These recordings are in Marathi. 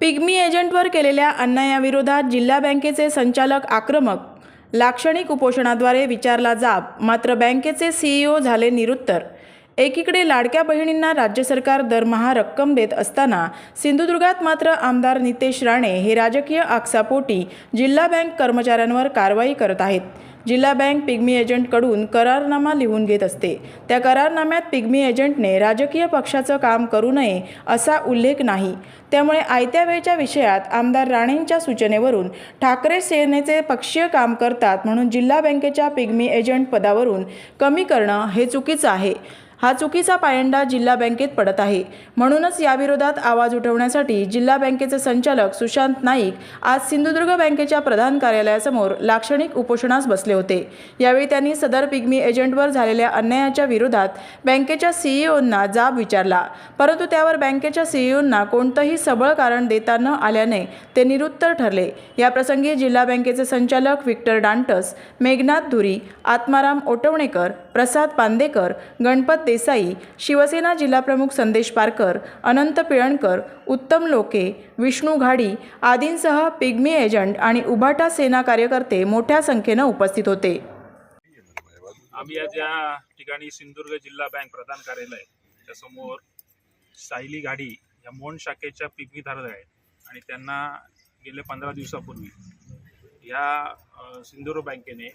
पिग्मी एजंटवर केलेल्या अन्यायाविरोधात जिल्हा बँकेचे संचालक आक्रमक लाक्षणिक उपोषणाद्वारे विचारला जाब मात्र बँकेचे सीईओ झाले निरुत्तर. एकीकडे लाडक्या बहिणींना राज्य सरकार दरमहा रक्कम देत असताना सिंधुदुर्गात मात्र आमदार नितेश राणे हे राजकीय आकसापोटी जिल्हा बँक कर्मचाऱ्यांवर कारवाई करत आहेत. जिल्हा बँक पिग्मी एजंटकडून करारनामा लिहून घेत असते. त्या करारनाम्यात पिग्मी एजंटने राजकीय पक्षाचं काम करू नये असा उल्लेख नाही. त्यामुळे आयत्या वेळच्या विषयात आमदार राणेंच्या सूचनेवरून ठाकरे सेनेचे पक्षीय काम करतात म्हणून जिल्हा बँकेच्या पिग्मी एजंट पदावरून कमी करणं हे चुकीचं आहे. हा चुकीचा पायंडा जिल्हा बँकेत पडत आहे. म्हणूनच याविरोधात आवाज उठवण्यासाठी जिल्हा बँकेचे संचालक सुशांत नाईक आज सिंधुदुर्ग बँकेच्या प्रधान कार्यालयासमोर लाक्षणिक उपोषणास बसले होते. यावेळी त्यांनी सदर पिग्मी एजंटवर झालेल्या अन्यायाच्या विरोधात बँकेच्या सीईओंना जाब विचारला. परंतु त्यावर बँकेच्या सीईओंना कोणतंही सबळ कारण देता न आल्याने ते निरुत्तर ठरले. याप्रसंगी जिल्हा बँकेचे संचालक विक्टर डांटस मेघनाथ धुरी आत्माराम ओटवणेकर प्रसाद पांदेकर गणपत देसाई शिवसेना जिल्हाप्रमुख संदेश पारकर अनंत पिळणकर उत्तम लोके विष्णू घाडी आदींसह पिग्मी एजंट आणि उभाटा सेना कार्यकर्ते मोठ्या संख्येनं उपस्थित होते. आम्ही आज या ठिकाणी सिंधुदुर्ग जिल्हा बँक प्रधान कार्यालय त्यासमोर सायली घाडी या मोंड शाखेच्या पिगमी धारक आहेत आणि त्यांना गेले पंधरा दिवसापूर्वी या सिंधुदुर्ग बँकेने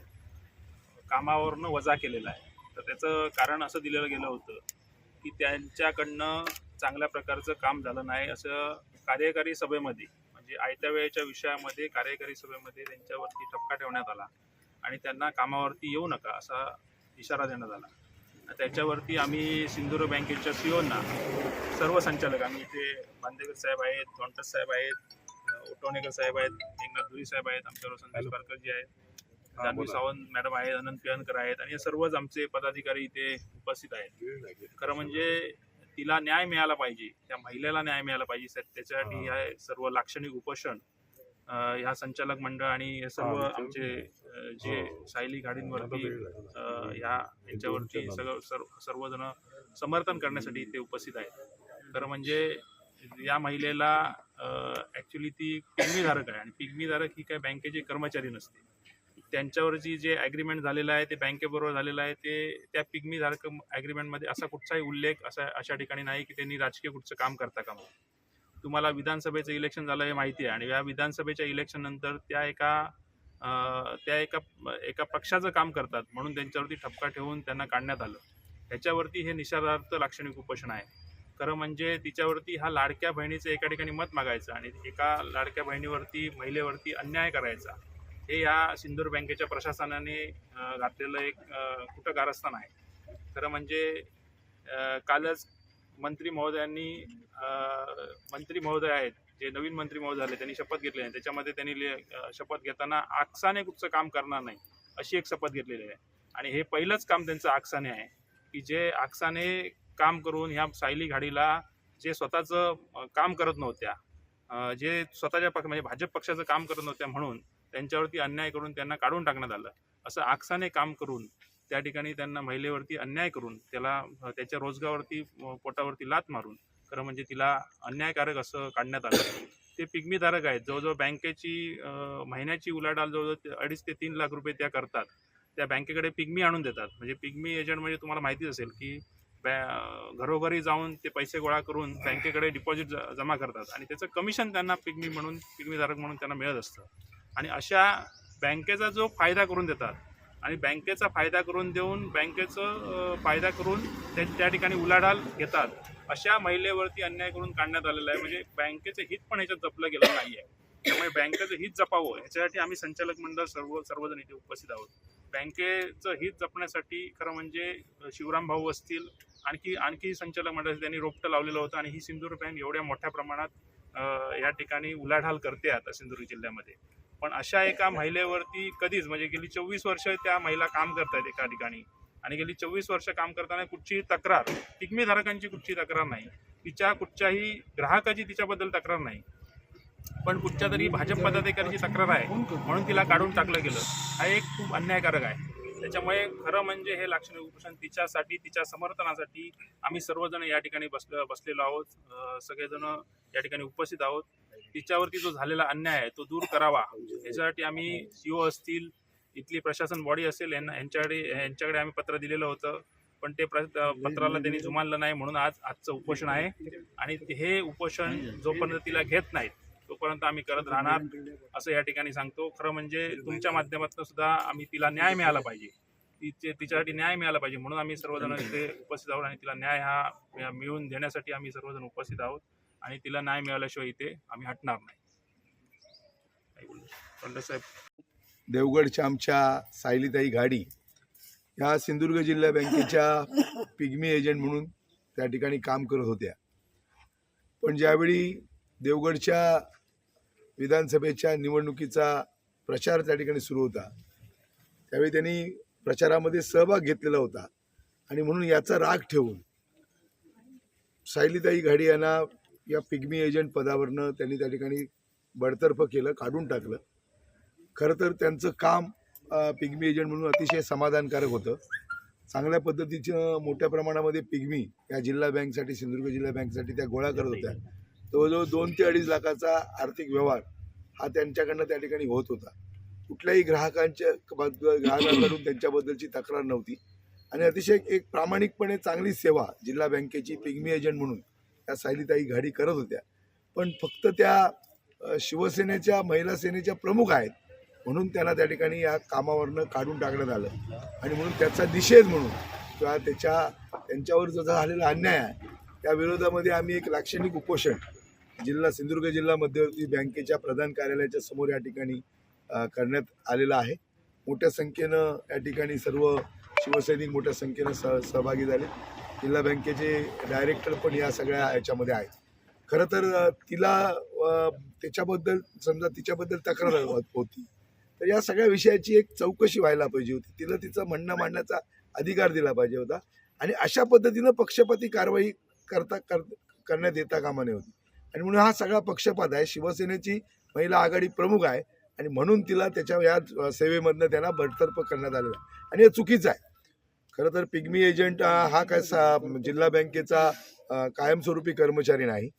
कामावरनं वजा केलेला आहे. तर त्याचं कारण असं दिलेलं गेलं होतं की त्यांच्याकडनं चांगल्या प्रकारचं काम झालं नाही असं कार्यकारी सभेमध्ये म्हणजे आयत्या वेळेच्या विषयामध्ये कार्यकारी सभेमध्ये त्यांच्यावरती ठपका ठेवण्यात आला आणि त्यांना कामावरती येऊ नका असा इशारा देण्यात आला. त्याच्यावरती आम्ही सिंधुदुर्ग बँकेच्या सीओना सर्व संचालक आम्ही इथे बांदेकर साहेब आहेत धोंटस साहेब आहेत अ, उटवणेकर साहेब आहेत एकनाथ धुरी साहेब आहेत आमच्याबरोबर संदेश पारकरजी आहेत. जान्हवी सावंत मॅडम आहेत अनंत पिळणकर आहेत आणि हे सर्वच आमचे पदाधिकारी इथे उपस्थित आहेत. खरं म्हणजे तिला न्याय मिळाला पाहिजे त्या महिलेला न्याय मिळाला पाहिजे त्याच्यासाठी हे. सर्व लाक्षणिक उपोषण ह्या संचालक मंडळ आणि हे सर्व आमचे अ, जे सायली गाडींवरती ह्या यांच्यावरती सगळं सर्व सर्वजण समर्थन करण्यासाठी इथे उपस्थित आहेत. तर म्हणजे या महिलेला ॲक्च्युली ती पिग्मीधारक आहे आणि पिग्मीधारक ही काय बँकेचे कर्मचारी नसते. त्यांच्यावरची जे ॲग्रीमेंट झालेलं आहे ते बँकेबरोबर झालेलं आहे ते त्या पिग्मीधारक ॲग्रीमेंटमध्ये असा कुठचाही उल्लेख असा अशा ठिकाणी नाही की त्यांनी राजकीय कुठचं काम करता का म्हणून तुम्हाला विधानसभेचं इलेक्शन झालं हे माहिती आहे आणि या विधानसभेच्या इलेक्शननंतर त्या एका त्या एका एका पक्षाचं काम करतात म्हणून त्यांच्यावरती ठपका ठेवून त्यांना काढण्यात आलं. ह्याच्यावरती हे निषेधार्थ लाक्षणिक उपोषण आहे. खरं म्हणजे तिच्यावरती हा लाडक्या बहिणीचं एका ठिकाणी मत मागायचं आणि एका लाडक्या बहिणीवरती महिलेवरती अन्याय करायचा. हे या सिंदूर बँकेच्या प्रशासनाने घातलेलं एक कुठं कारस्थान आहे. खरं म्हणजे कालच मंत्री महोदयांनी मंत्री महोदय आहेत जे नवीन मंत्री महोदय झाले त्यांनी शपथ घेतली आहे त्याच्यामध्ये त्यांनी ले- शपथ घेताना आकसाने कुठचं काम करणार नाही अशी एक शपथ घेतलेली आहे. आणि हे पहिलंच काम त्यांचं आकसाने आहे की जे आकसाने काम करून ह्या सायली घाडीला जे स्वतःचं काम करत नव्हत्या जे स्वतःच्या पक्ष म्हणजे भाजप पक्षाचं काम करत नव्हत्या म्हणून त्यांच्यावरती अन्याय करून त्यांना काढून टाकण्यात आलं. असं आकसाने काम करून त्या ठिकाणी त्यांना महिलेवरती अन्याय करून त्याला त्याच्या रोजगारावरती पोटावरती लात मारून खरं म्हणजे तिला अन्यायकारक असं काढण्यात आलं. ते पिग्मीधारक आहेत. जवळजवळ बँकेची महिन्याची उलाढाल जवळजवळ ते अडीच ते तीन लाख रुपये त्या करतात. त्या बँकेकडे पिग्मी आणून देतात. म्हणजे पिग्मी एजंट म्हणजे तुम्हाला माहितीच असेल की बॅ घरोघरी जाऊन ते पैसे गोळा करून बँकेकडे डिपॉझिट ज जमा करतात. आणि त्याचं कमिशन त्यांना पिग्मी म्हणून पिग्मीधारक म्हणून त्यांना मिळत असतं. आणि अशा बँकेचा जो फायदा करून देतात आणि बँकेचा फायदा करून देऊन बँकेचं फायदा करून ते त्या ठिकाणी उलाढाल घेतात अशा महिलेवरती अन्याय करून काढण्यात आलेला आहे. म्हणजे बँकेचं हित पण ह्याच्यात जपलं गेलं नाही आहे त्यामुळे बँकेचं हित जपावं ह्याच्यासाठी आम्ही संचालक मंडळ सर्व सर्वजण इथे उपस्थित आहोत. बँकेचं हित जपण्यासाठी खरं म्हणजे शिवराम भाऊ असतील आणखी आणखी संचालक मंडळ त्यांनी रोपटं लावलेलं होतं आणि ही सिंधुदुर्ग बँक एवढ्या मोठ्या प्रमाणात या ठिकाणी उलाढाल करते आता सिंधुदुर्ग जिल्ह्यामध्ये. पण अशा एका महिलेवरती कधीच म्हणजे गेली चोवीस वर्ष त्या महिला काम करतायत एका ठिकाणी. आणि गेली चोवीस वर्ष काम करताना कुठचीही तक्रार पिग्मीधारकांची कुठची तक्रार नाही. तिच्या कुठच्याही ग्राहकाची तिच्याबद्दल तक्रार नाही. पण कुठच्या तरी भाजप पदाधिकाऱ्याची तक्रार आहे म्हणून तिला काढून टाकलं गेलं. हा एक खूप अन्यायकारक आहे. त्याच्यामुळे खरं म्हणजे हे लाक्षणिक उपोषण तिच्यासाठी तिच्या समर्थनासाठी आम्ही सर्वजण या ठिकाणी बसलो बसलेलो आहोत. सगळेजण या ठिकाणी उपस्थित आहोत. तिच्यावरती जो झालेला अन्याय आहे तो दूर करावा. याच्यासाठी आम्ही सीओ असतील इथली प्रशासन बॉडी असेल यांना यांच्याकडे यांच्याकडे आम्ही पत्र दिलेलं होतं. पण ते प्र पत्राला त्यांनी जुमानलं नाही म्हणून आज आजचं उपोषण आहे. आणि हे उपोषण जोपर्यंत तिला घेत नाहीत तोपर्यंत आम्ही करत राहणार असं या ठिकाणी सांगतो. खरं म्हणजे तुमच्या माध्यमातून सुद्धा आम्ही तिला न्याय मिळाला पाहिजे. तिचे तिच्यासाठी न्याय मिळाला पाहिजे. म्हणून आम्ही सर्वजण इथे उपस्थित आहोत आणि तिला न्याय हा मिळवून देण्यासाठी आम्ही सर्वजण उपस्थित आहोत. आणि तिला न्याय मिळाल्याशिवाय इथे आम्ही हटणार नाही. साहेब. देवगडच्या आमच्या सायलीताई घाडी ह्या सिंधुदुर्ग जिल्हा बँकेच्या पिग्मी एजंट म्हणून त्या ठिकाणी काम करत होत्या. पण ज्यावेळी देवगडच्या विधानसभेच्या निवडणुकीचा प्रचार त्या ठिकाणी सुरू होता त्यावेळी त्यांनी प्रचारामध्ये सहभाग घेतलेला होता. आणि म्हणून याचा राग ठेवून सायलीताई घाडी यांना या पिग्मी एजंट पदावरनं त्यांनी त्या ठिकाणी बडतर्फ केलं काढून टाकलं. खरं तर त्यांचं काम पिग्मी एजंट म्हणून अतिशय समाधानकारक होतं. चांगल्या पद्धतीचं मोठ्या प्रमाणामध्ये पिग्मी या जिल्हा बँकसाठी सिंधुदुर्ग जिल्हा बँकसाठी त्या गोळा करत होत्या. जवळजवळ दोन ते अडीच लाखाचा आर्थिक व्यवहार हा त्यांच्याकडनं त्या ठिकाणी होत होता. कुठल्याही ग्राहकांच्या ग्राहकांकडून त्यांच्याबद्दलची तक्रार नव्हती. आणि अतिशय एक प्रामाणिकपणे चांगली सेवा जिल्हा बँकेची पिग्मी एजंट म्हणून त्या सायलीताई घाडी करत होत्या. पण फक्त त्या शिवसेनेच्या महिला सेनेच्या प्रमुख आहेत. म्हणून त्यांना त्या ठिकाणी या कामावरनं काढून टाकण्यात आलं. आणि म्हणून त्याचा निषेध म्हणून किंवा त्याच्या त्यांच्यावर जो झालेला अन्याय आहे त्या विरोधामध्ये आम्ही एक लाक्षणिक उपोषण जिल्हा सिंधुदुर्ग जिल्हा मध्यवर्ती बँकेच्या प्रधान कार्यालयाच्या समोर या ठिकाणी करण्यात आलेलं आहे. मोठ्या संख्येनं या ठिकाणी सर्व शिवसैनिक मोठ्या संख्येनं सह सहभागी झाले. जिल्हा बँकेचे डायरेक्टर पण या सगळ्या याच्यामध्ये आहेत. खरं तर तिला त्याच्याबद्दल समजा तिच्याबद्दल तक्रार हो, होती. तर या सगळ्या विषयाची एक चौकशी व्हायला पाहिजे होती. तिला तिचं म्हणणं मांडण्याचा अधिकार दिला पाहिजे होता. आणि अशा पद्धतीनं पक्षपाती कारवाई करता कर करण्यात येता कामा नये होती. आणि म्हणून हा सगळा पक्षपात आहे. शिवसेनेची महिला आघाडी प्रमुख आहे. आणि म्हणून तिला त्याच्या या सेवेमधनं त्यांना बडतर्फ करण्यात आलेला आहे. आणि हे चुकीचं आहे. खरं तर पिग्मी एजंट हा काय सा- जिल्हा बँकेचा कायमस्वरूपी कर्मचारी नाही.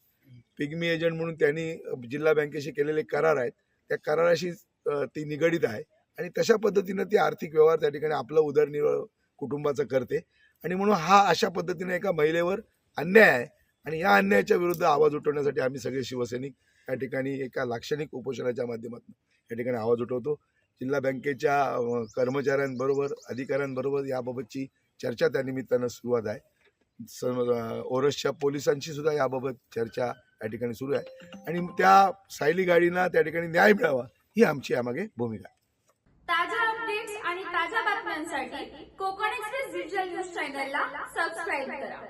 पिग्मी एजंट म्हणून त्यांनी जिल्हा बँकेशी केलेले करार आहेत. त्या कराराशी ती निगडीत आहे. आणि तशा पद्धतीनं ती आर्थिक व्यवहार त्या ठिकाणी आपलं उदरनिर्वाह कुटुंबाचं करते. आणि म्हणून हा अशा पद्धतीने एका महिलेवर अन्याय आहे. आणि या अन्यायाच्या विरुद्ध आवाज उठवण्यासाठी आम्ही सगळे शिवसैनिक या ठिकाणी एका लाक्षणिक उपोषणाच्या माध्यमातून या ठिकाणी आवाज उठवतो. जिल्हा बँकेच्या कर्मचाऱ्यांबरोबर अधिकाऱ्यांबरोबर याबाबतची चर्चा त्या निमित्तानं सुरुवात आहे. स ओरसच्या पोलिसांशी सुद्धा याबाबत चर्चा या ठिकाणी सुरू आहे. आणि त्या सायली गाडीना त्या ठिकाणी न्याय मिळावा ही आमची यामागे भूमिका आहे. ताज्या अपडेट्स आणि ताज्या बातम्यांसाठी कोकण एक्सप्रेस डिजिटल न्यूज चॅनलला सबस्क्राईब करा.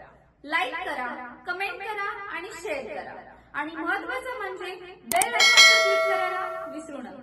लाईक करा कमेंट करा आणि शेअर करा. आणि महत्वाचं म्हणजे बेल आयकॉनवर क्लिक करायला विसरू नका.